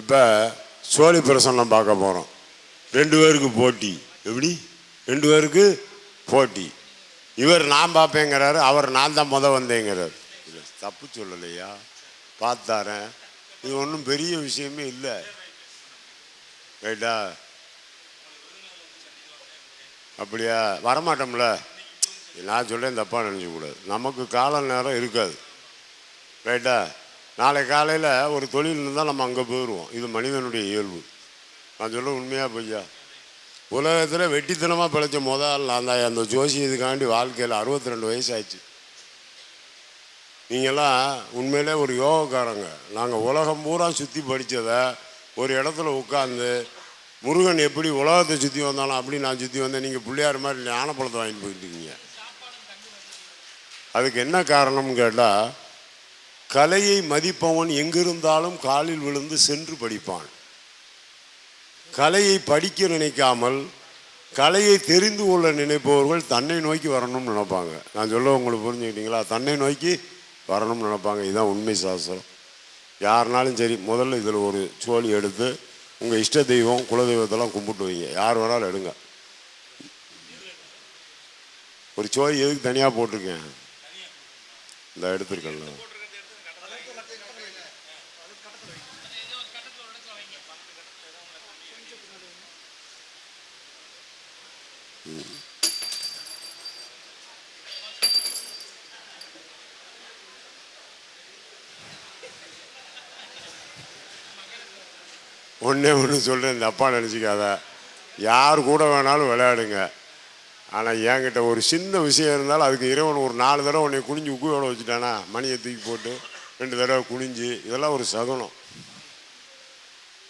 இப்போ சோழி பிரசன்னம் பார்க்க போகிறோம் ரெண்டு பேருக்கு போட்டி. எப்படி? ரெண்டு பேருக்கு போட்டி. இவர் நான் பார்ப்பேங்கிறாரு அவர் நான் தான் முத வந்தேங்கிறார். இல்லை தப்பு சொல்லலையா? பார்த்தாரேன். இது ஒன்றும் பெரிய விஷயமே இல்லை. ரைட்டா அப்படியா? வரமாட்டோம்ல. நான் சொல்கிறேன் தப்பாக நினச்சக்கூடாது நமக்கு கால நேரம் இருக்காது. ரைட்டா நாளை காலையில் ஒரு தொழில் இருந்தால் நம்ம அங்கே போயிடுவோம் இது மனிதனுடைய இயல்பு. நான் சொல்ல உண்மையாக பொய்யா? உலகத்தில் வெட்டித்தனமாக பிழைச்ச முதல் நான் தான். அந்த ஜோசி இதுக்காண்டி வாழ்க்கையில் அறுபத்தி ரெண்டு வயசு ஆயிடுச்சு நீங்கள்லாம் உண்மையிலே ஒரு யோகக்காரங்க. நாங்கள் உலகம் பூரா சுற்றி படித்ததை ஒரு இடத்துல உட்காந்து முருகன் எப்படி உலகத்தை சுற்றி வந்தாலும் அப்படி நான் சுற்றி வந்தேன். நீங்கள் பிள்ளையார் மாதிரி ஞானப்பழத்தை வாங்கிட்டு போயிட்டு இருக்கீங்க. அதுக்கு என்ன காரணம்னு கேட்டால் கலையை மதிப்பவன் எங்கிருந்தாலும் காலில் விழுந்து சென்று படிப்பான். கலையை படிக்க நினைக்காமல் கலையை தெரிந்து கொள்ள நினைப்பவர்கள் தன்னை நோக்கி வரணும்னு நினைப்பாங்க. நான் சொல்ல உங்களுக்கு புரிஞ்சுக்கிட்டீங்களா? தன்னை நோக்கி வரணும்னு நினைப்பாங்க. இதுதான் உண்மை சாஸ்திரம். யாருனாலும் சரி முதல்ல இதில் ஒரு சோழி எடுத்து உங்கள் இஷ்ட தெய்வம் குலதெய்வத்தெல்லாம் கும்பிட்டு வைங்க. யார் வேணாலும் எடுங்க. ஒரு சோழி எதுக்கு தனியாக போட்டிருக்கேன்? இந்த எடுத்துருக்கேன்ல. ஒன்றே ஒன்று சொல்கிறேன் தப்பாக நினச்சிக்காத. யார் கூட வேணாலும் விளையாடுங்க. ஆனால் என்கிட்ட ஒரு சின்ன விஷயம் இருந்தாலும் அதுக்கு இறைவன் ஒரு நாலு தடவை உன்னை குனிஞ்சு உக்குவோட வச்சுட்டானா? மணியை தூக்கி போட்டு ரெண்டு தடவை குனிஞ்சு இதெல்லாம் ஒரு சகுனம்.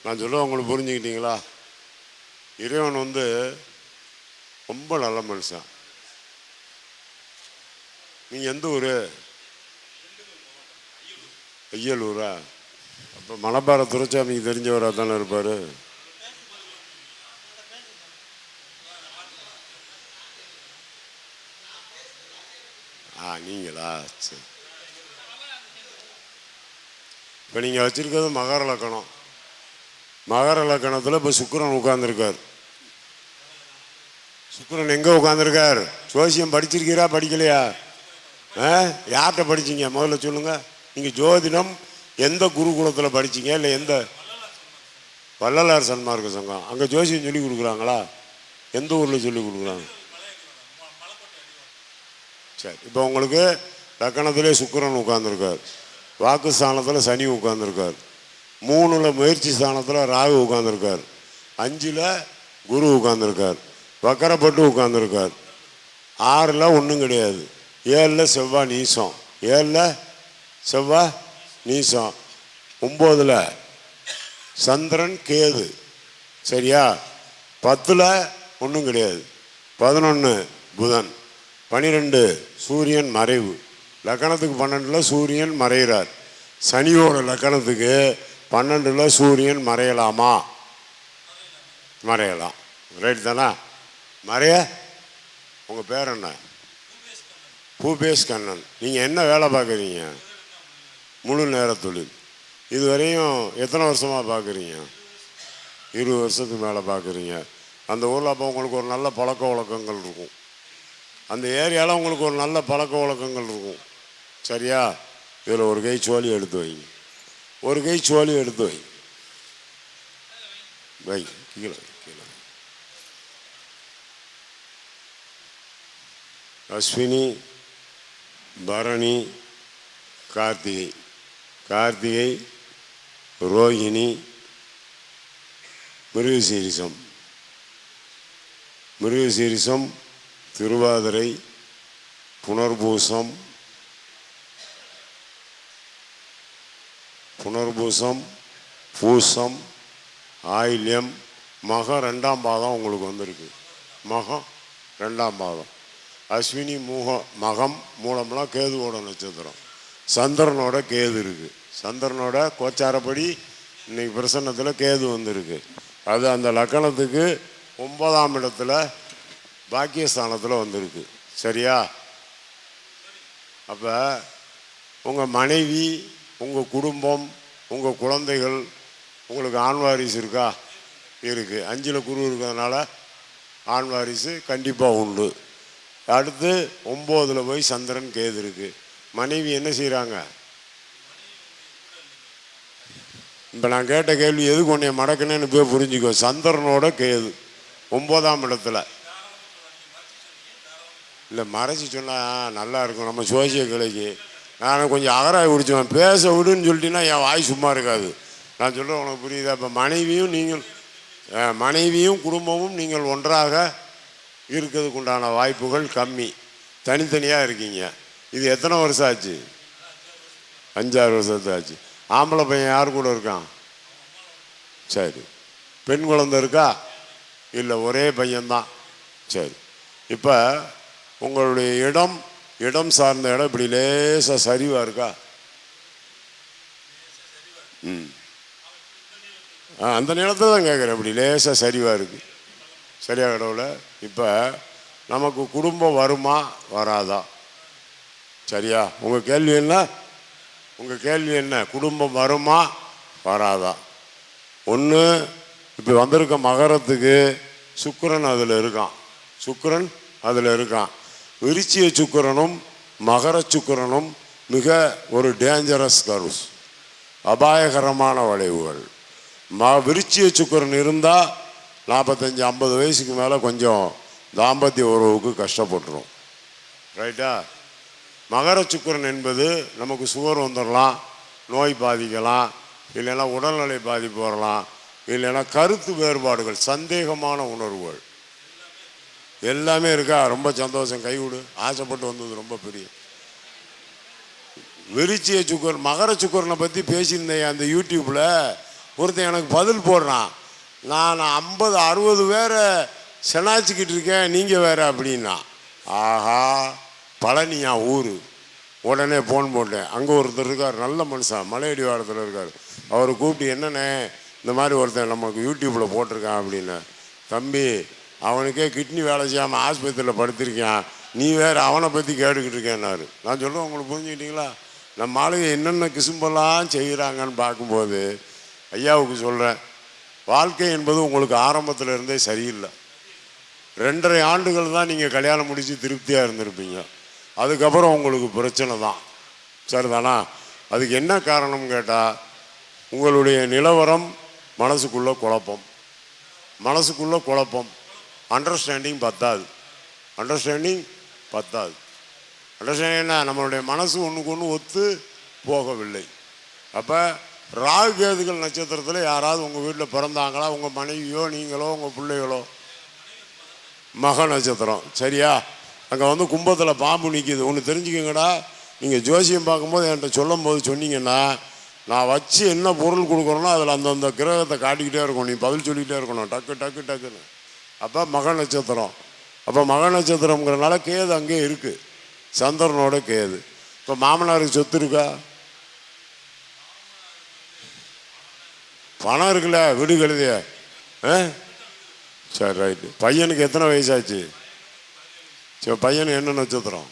நான் சொல்ல உங்களுக்கு புரிஞ்சுக்கிட்டீங்களா? இறைவன் வந்து ரொம்ப நல்ல மனுஷன். நீங்கள் எந்த ஊர்? ஐயலூரா அப்போ மணப்பாறை துரைச்சாமிக்கு தெரிஞ்சவராக தானே இருப்பார்? ஆ நீங்களா? சரி. இப்போ நீங்கள் வச்சுருக்கிறது மகர லக்கணம். மகர லக்கணத்தில் இப்போ சுக்கரன் உட்கார்ந்திருக்கார். சுக்கரன் எங்கே உட்காந்துருக்கார் ஜோசியம் படிச்சிருக்கீரா படிக்கலையா? ஆ யார்கிட்ட படிச்சீங்க? முதல்ல சொல்லுங்கள் நீங்கள் ஜோதிடம் எந்த குருகுலத்தில் படிச்சீங்க? இல்லை எந்த வள்ளலார் சன்மார்க்க சங்கம்? அங்கே ஜோசியம் சொல்லி கொடுக்குறாங்களா? எந்த ஊரில் சொல்லி கொடுக்குறாங்க? சரி இப்போ உங்களுக்கு லக்கணத்திலே சுக்கரன் உட்காந்துருக்கார் வாக்கு ஸ்தானத்தில் சனி உட்கார்ந்திருக்கார். மூணில் முயற்சி ஸ்தானத்தில் ராகு உட்காந்துருக்கார் அஞ்சில் குரு உட்காந்துருக்கார் வக்கரப்பட்டு உட்காந்துருக்கார் ஆறில் ஒன்றும் கிடையாது. ஏழில் செவ்வாய் நீசம். ஏழில் செவ்வாய் நீசம். ஒம்போதில் சந்திரன் கேது. சரியா? பத்தில் ஒன்றும் கிடையாது. பதினொன்று புதன். பனிரெண்டு சூரியன் மறைவு. லக்கணத்துக்கு பன்னெண்டில் சூரியன் மறைகிறார். சனியோட லக்கணத்துக்கு பன்னெண்டில் சூரியன் மறையலாமா? மறையலாம். ரைட் தானே? மறைய? உங்கள் பேர் என்ன? பூபேஷ் கண்ணன் நீங்கள் என்ன வேலை பார்க்குறீங்க? முழு நேர தொழில். இதுவரையும் எத்தனை வருஷமாக பார்க்குறீங்க இருபது வருஷத்துக்கு மேலே பார்க்குறீங்க அந்த ஊரில் அப்போ உங்களுக்கு ஒரு நல்ல பழக்க வழக்கங்கள் இருக்கும். அந்த ஏரியாவில் உங்களுக்கு ஒரு நல்ல பழக்க வழக்கங்கள் இருக்கும். சரியா? இதில் ஒரு கை சோழி எடுத்து வைங்க ஒரு கை சோழி எடுத்து வை. வை கீழே கீழே அஸ்வினி பரணி கார்த்திகை. கார்த்திகை ரோஹிணி மிருகசீரிசம். மிருகசீரிசம் திருவாதிரை புனர்பூசம் புனர்பூசம் பூசம் ஆயில்யம் மகம் ரெண்டாம் பாதம் உங்களுக்கு வந்திருக்கு. மகம் ரெண்டாம் பாதம். அஸ்வினி மூக மகம் மூலம்லாம் கேதுவோட நட்சத்திரம். சந்திரனோட கேது இருக்குது சந்திரனோட கோச்சாரப்படி இன்றைக்கி பிரசன்னத்தில் கேது வந்திருக்கு. அது அந்த லக்கணத்துக்கு ஒன்பதாம் இடத்துல பாக்கியஸ்தானத்தில் வந்திருக்கு. சரியா? அப்போ உங்கள் மனைவி உங்கள் குடும்பம் உங்கள் குழந்தைகள் உங்களுக்கு ஆண் வாரிசு இருக்கா? இருக்குது அஞ்சில் குரு இருக்கிறதுனால ஆண் வாரிசு கண்டிப்பாக உண்டு. அடுத்து ஒம்போதில் போய் சந்திரன் கேது இருக்குது மனைவி என்ன செய்கிறாங்க இப்போ நான் கேட்ட கேள்வி எதுக்கு உன்னைய மடக்குனேன்னு போய் புரிஞ்சுக்கோ. சந்திரனோட கேது. ஒம்போதாம் இடத்துல. இல்லை மறைச்சி சொன்னால் நல்லா இருக்கும். நம்ம சோசிய கிளைக்கு. நான் கொஞ்சம் அகராய் பிடிச்சுவேன். பேச விடுன்னு சொல்லிட்டீங்கன்னா என் வாய் சும்மா இருக்காது. நான் சொல்கிறேன் உனக்கு புரியுதா? இப்போ மனைவியும் நீங்கள் மனைவியும் குடும்பமும் நீங்கள் ஒன்றாக இருக்கிறதுக்கு உண்டான வாய்ப்புகள் கம்மி. தனித்தனியாக இருக்கீங்க. இது எத்தனை வருஷம் ஆச்சு? அஞ்சாறு வருஷத்து ஆச்சு. ஆம்பளை பையன் யார் கூட இருக்கான்? சரி. பெண் குழந்தை இருக்கா? இல்லை ஒரே பையன்தான். சரி. இப்போ உங்களுடைய இடம் இடம் சார்ந்த இடம் இப்படி லேசாக சரிவாக இருக்கா? ம். ஆ அந்த நிலத்தை தான் கேட்குறேன் இப்படி லேசாக சரிவாக இருக்குது சரியா கடவுள? இப்போ நமக்கு குடும்பம் வருமா? வராதா. சரியா? உங்கள் கேள்வி என்ன? உங்கள் கேள்வி என்ன? குடும்பம் வருமா? வராதா. ஒன்று இப்போ வந்திருக்க மகரத்துக்கு சுக்கிரன் அதில் இருக்கான். சுக்கிரன் அதில் இருக்கான். விரிச்சிய சுக்கிரனும் மகர சுக்கிரனும் மிக ஒரு டேஞ்சரஸ் கருஸ் அபாயகரமான வளைவுகள். ம விருச்சிய சுக்கிரன் இருந்தால் நாற்பத்தஞ்சு ஐம்பது வயசுக்கு மேலே கொஞ்சம் தாம்பத்திய உறவுக்கு கஷ்டப்பட்டுரும். ரைட்டா மகர சுக்கிரன் என்பது நமக்கு சுகர் வந்துடலாம் நோய் பாதிக்கலாம் இல்லைன்னா உடல்நிலை பாதிப்பு வரலாம் இல்லைன்னா கருத்து வேறுபாடுகள் சந்தேகமான உணர்வுகள். எல்லாமே இருக்கா? ரொம்ப சந்தோஷம். கைவிடு ஆசைப்பட்டு வந்தது ரொம்ப பெரிய. வெளிச்சிய சுக்கர் மகர சுக்கரனை பற்றி பேசியிருந்தேன் அந்த யூடியூப்பில் ஒருத்தன் எனக்கு பதில் போடுறான். நான் ஐம்பது அறுபது பேரை செனாச்சிக்கிட்டு இருக்கேன். நீங்கள் வேறு அப்படின்னா. ஆஹா. பழனியா ஊர். உடனே ஃபோன் போட்டேன். அங்கே ஒருத்தர் இருக்கார் நல்ல மனுஷன் மலையடி வாரத்தில் இருக்கார். அவரை கூப்பிட்டு என்னண்ணே இந்த மாதிரி ஒருத்தன் நமக்கு யூடியூப்பில் போட்டிருக்கான் அப்படின்னு. தம்பி அவனுக்கே கிட்னி வேலை செய்யாமல் ஆஸ்பத்திரியில் படுத்திருக்கான். நீ வேறு அவனை பற்றி கேட்டுக்கிட்டு இருக்கேன்னாரு. நான் சொல்லுவேன் உங்களுக்கு புரிஞ்சுக்கிட்டீங்களா? நம்ம ஆளுங்க என்னென்ன கிசும்பெல்லாம் செய்கிறாங்கன்னு பார்க்கும்போது ஐயாவுக்கு சொல்கிறேன் வாழ்க்கை என்பது உங்களுக்கு ஆரம்பத்தில் இருந்தே சரியில்லை. ரெண்டரை ஆண்டுகள் தான் நீங்கள் கல்யாணம் முடித்து திருப்தியாக இருந்திருப்பீங்க. அதுக்கப்புறம் உங்களுக்கு பிரச்சனை தான். சரிதானா? அதுக்கு என்ன காரணம் கேட்டால் உங்களுடைய நிலவரம் மனசுக்குள்ள குழப்பம். மனசுக்குள்ள குழப்பம். அண்டர்ஸ்டாண்டிங் பத்தாது. அண்டர்ஸ்டாண்டிங் பத்தாது. அண்டர்ஸ்டாண்டிங் என்ன? நம்மளுடைய மனசு ஒன்றுக்கு ஒன்று ஒத்து போகவில்லை. அப்போ ராகு கேதுகள் நட்சத்திரத்தில் யாராவது உங்கள் வீட்டில் பிறந்தாங்களா? உங்கள் மனைவியோ நீங்களோ உங்கள் பிள்ளைகளோ? மக நட்சத்திரம். சரியா? அங்கே வந்து கும்பத்தில் பாம்பு நிற்கிது ஒன்று தெரிஞ்சுக்கங்கடா. நீங்கள் ஜோசியம் பார்க்கும்போது என்கிட்ட சொல்லும் போது சொன்னீங்கன்னா நான் வச்சு என்ன பொருள் கொடுக்குறேனோ அதில் அந்தந்த கிரகத்தை காட்டிக்கிட்டே இருக்கணும். நீ பதில் சொல்லிக்கிட்டே இருக்கணும். டக்கு டக்கு டக்குன்னு. அப்போ மக நட்சத்திரம். அப்போ மக நட்சத்திரம்ங்கிறனால கேது அங்கேயே இருக்குது சந்திரனோட கேது. இப்போ மாமனாருக்கு சொத்து இருக்கா? பணம் இருக்குல்ல வீடு கழுதிய? ஆ? சரி ரைட்டு பையனுக்கு எத்தனை வயசாச்சு? சரி பையனுக்கு என்ன நட்சத்திரம்?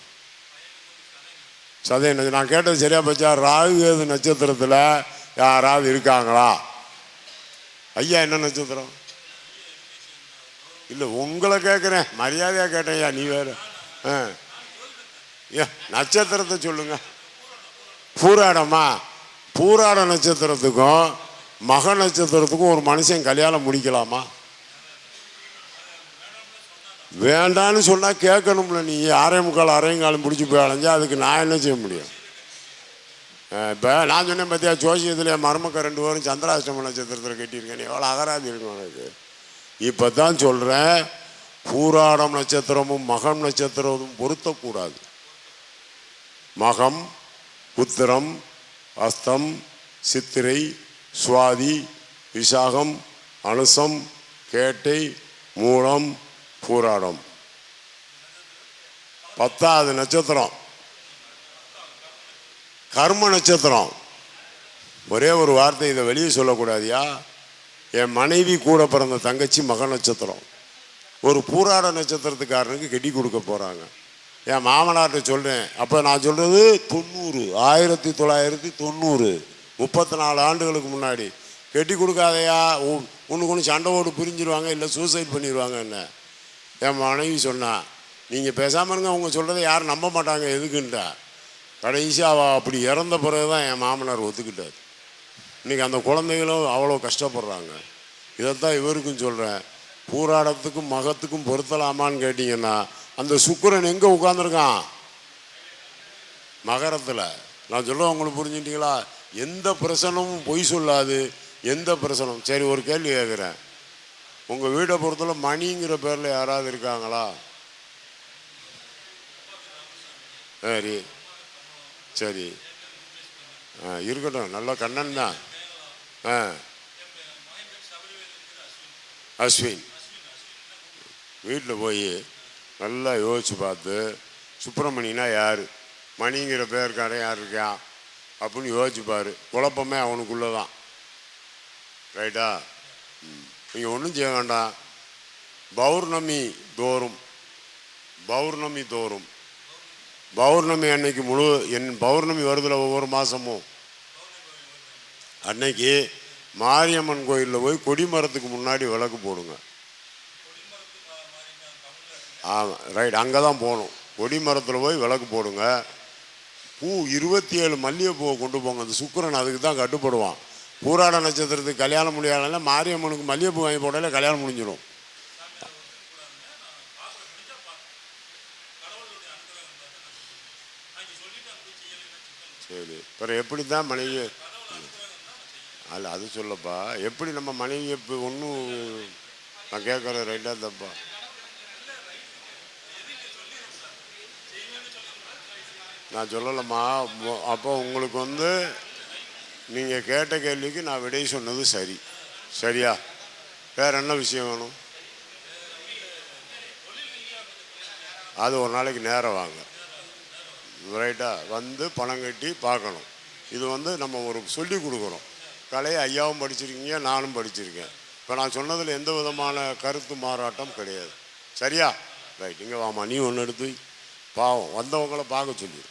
சதய நட்சத்திரம் நான் கேட்டது சரியா போச்சா? ராகு கேது நட்சத்திரத்தில் யாராவது இருக்காங்களா? ஐயா என்ன நட்சத்திரம்? இல்லை உங்களை கேட்குறேன் மரியாதையாக கேட்டேன் ஐயா நீ வேறு. ஆ. ஏ நட்சத்திரத்தை சொல்லுங்க. பூராடமா? பூராட நட்சத்திரத்துக்கும் மக நட்சத்திரத்துக்கும் ஒரு மனுஷன் கல்யாணம் முடிக்கலாமா? வேண்டான்னு சொன்னால் கேட்கணும்ல நீ. அரை முக்கால் அரையங்காலம் பிடிச்சி போய் அலைஞ்சா அதுக்கு நான் என்ன செய்ய முடியும்? இப்போ நான் சொன்னேன் பார்த்தியா ஜோசியத்தில் என் மருமக்க ரெண்டு பேரும் சந்திராஷ்டம நட்சத்திரத்தில் கட்டியிருக்கேன் எவ்வளோ அகராதி இருக்கும் எனக்கு இப்போ தான் சொல்கிறேன் பூராடம் நட்சத்திரமும் மகம் நட்சத்திரமும் பொருத்தக்கூடாது. மகம் உத்திரம் அஸ்தம் சித்திரை சுவாதி விசாகம் அனுசம் கேட்டை மூலம் பூராடம் பத்தாவது நட்சத்திரம். கர்ம நட்சத்திரம். ஒரே ஒரு வார்த்தை இதை வெளியே சொல்லக்கூடாதியா? என் மனைவி கூட பிறந்த தங்கச்சி மக நட்சத்திரம். ஒரு பூராட நட்சத்திரத்துக்காரனுக்கு கெட்டி கொடுக்க போகிறாங்க என் மாமனார்கிட்ட சொல்கிறேன் அப்போ நான் சொல்கிறது தொண்ணூறு ஆயிரத்தி தொள்ளாயிரத்தி தொண்ணூறு முப்பத்தி நாலு ஆண்டுகளுக்கு முன்னாடி. கட்டி கொடுக்காதையா? உனக்கு ஒன்று சண்டை ஓடு பிரிஞ்சிருவாங்க இல்லை சூசைட் பண்ணிடுவாங்க என்ன? என் மனைவி சொன்னான் நீங்கள் பேசாமல் இருங்க அவங்க சொல்கிறத யாரும் நம்ப மாட்டாங்க எதுக்குன்ட்டா கடைசியாக அவள் அப்படி இறந்த பிறகு தான் என் மாமனார் ஒத்துக்கிட்டார். இன்றைக்கி அந்த குழந்தைகளும் அவ்வளோ கஷ்டப்படுறாங்க. இதைத்தான் இவருக்கும் சொல்கிறேன் பூராடத்துக்கும் மகத்துக்கும் பொருத்தலாமான்னு கேட்டிங்கன்னா அந்த சுக்கரன் எங்கே உட்காந்துருக்கான் மகரத்தில். நான் சொல்கிறேன் உங்களுக்கு புரிஞ்சுட்டிங்களா? எந்த பிரசனமும் பொய் சொல்லாது. எந்த பிரசனம்? சரி ஒரு கேள்வி கேட்குறேன். உங்கள் வீட்டை பொறுத்தல மணிங்கிற பேரில் யாராவது இருக்காங்களா? சரி. சரி. ஆ இருக்கட்டும். நல்ல கண்ணன் தான். ஆ. அஸ்வின். வீட்டில் போய் நல்லா யோசித்து பார்த்து சுப்பிரமணினா யார்? மணிங்கிற பேருக்காரன் யார் இருக்கா? அப்படின்னு யோசிச்சுப்பார் குழப்பமே அவனுக்குள்ளே தான் ரைட்டா நீங்கள் ஒன்றும் செய்ய வேண்டாம். பௌர்ணமி தோறும் பௌர்ணமி தோறும். பௌர்ணமி அன்னைக்கு முழு என் பௌர்ணமி வருதில் ஒவ்வொரு மாதமும் அன்னைக்கு மாரியம்மன் கோயிலில் போய் கொடிமரத்துக்கு முன்னாடி விளக்கு போடுங்க. ஆமாம் ரைட் அங்கே தான் போகணும். கொடிமரத்தில் போய் விளக்கு போடுங்க. பூ இருபத்தி ஏழு மல்லிகைப்பூவை கொண்டு போங்க. அந்த சுக்கிரன் அதுக்கு தான் கட்டுப்படுவான். பூராட நட்சத்திரத்துக்கு கல்யாணம் முடியாதனால மாரியம்மனுக்கு மல்லிகைப்பூ வாங்கி போட்டாலே கல்யாணம் முடிஞ்சிடும். சரி அப்புறம் எப்படி தான் மனைவி அல்ல அது சொல்லப்பா. எப்படி நம்ம மனைவி இப்போ ஒன்றும் நான் கேட்குறேன் ரைட்டாக தப்பா? நான் சொல்லலம்மா. அப்போ உங்களுக்கு வந்து நீங்கள் கேட்ட கேள்விக்கு நான் விடை சொன்னது சரி. சரியா? வேறு என்ன விஷயம் வேணும்? அது ஒரு நாளைக்கு நேரம் வாங்க. ரைட்டாக வந்து பணம் கட்டி பார்க்கணும். இது வந்து நம்ம ஒரு சொல்லி கொடுக்குறோம். கலையை ஐயாவும் படிச்சிருக்கீங்க நானும் படிச்சிருக்கேன். இப்போ நான் சொன்னதில் எந்த விதமான கருத்து மாறாட்டம் கிடையாது. சரியா? ரைட் இங்கே வாமா நீ ஒன்று எடுத்து பாவம். வந்தவங்கள பார்க்க சொல்லி